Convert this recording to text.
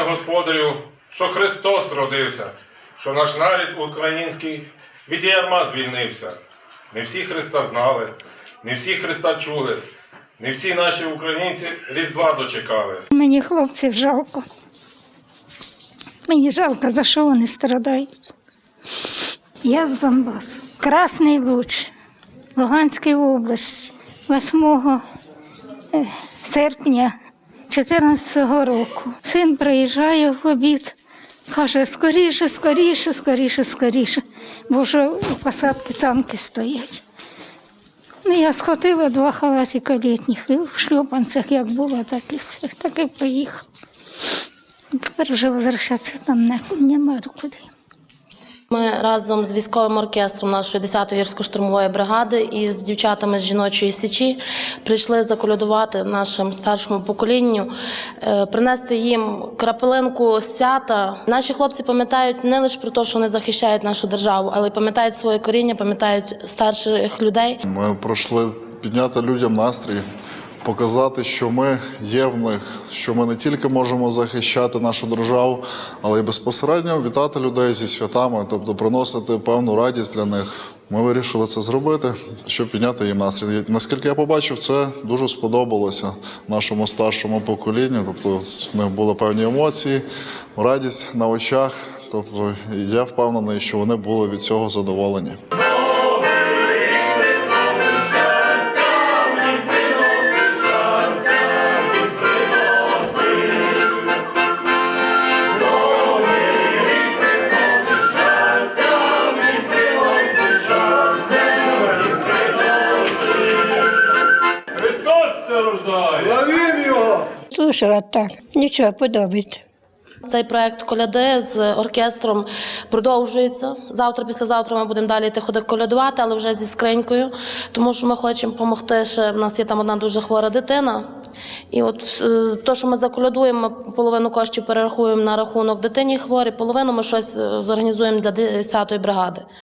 Господарю, що Христос родився, що наш нарід український від ярма звільнився. Не всі Христа знали, не всі Христа чули, не всі наші українці Різдва дочекали. Мені хлопців жалко. Мені жалко, за що вони страдають. Я з Донбасу. Красний Луч, Луганської області, 8 е, серпня 2014 року. Син приїжджає в обід, каже, скоріше, скоріше, скоріше, скоріше, бо вже у посадки танки стоять. Ну, я схватила два халатика літніх і в шльопанцях, як було, так і все. Так і поїхав. Тепер вже возвращатися там не- нема куди. Разом з військовим оркестром нашої 10-ї гірсько-штурмової бригади і з дівчатами з жіночої січі прийшли заколядувати нашим старшому поколінню, е, принести їм крапелинку свята. Наші хлопці пам'ятають не лише про те, що вони захищають нашу державу, але й пам'ятають своє коріння, пам'ятають старших людей. Ми пройшли підняти людям настрій, показати, що ми є в них, що ми не тільки можемо захищати нашу державу, але й безпосередньо вітати людей зі святами, тобто приносити певну радість для них. Ми вирішили це зробити, щоб підняти їм настрій. Наскільки я побачив, це дуже сподобалося нашому старшому поколінню. Тобто в них були певні емоції, радість на очах. Тобто я впевнений, що вони були від цього задоволені. Це рождає! Слушала так, нічого подобається. Цей проект коляди з оркестром продовжується. Завтра, післязавтра ми будемо далі йти ходити колядувати, але вже зі скринькою, тому що ми хочемо допомогти. Ще в нас є там одна дуже хвора дитина. І от е, то, що ми заколядуємо, ми половину коштів перерахуємо на рахунок дитині хворій, половину ми щось е, зорганізуємо для 10-ї бригади.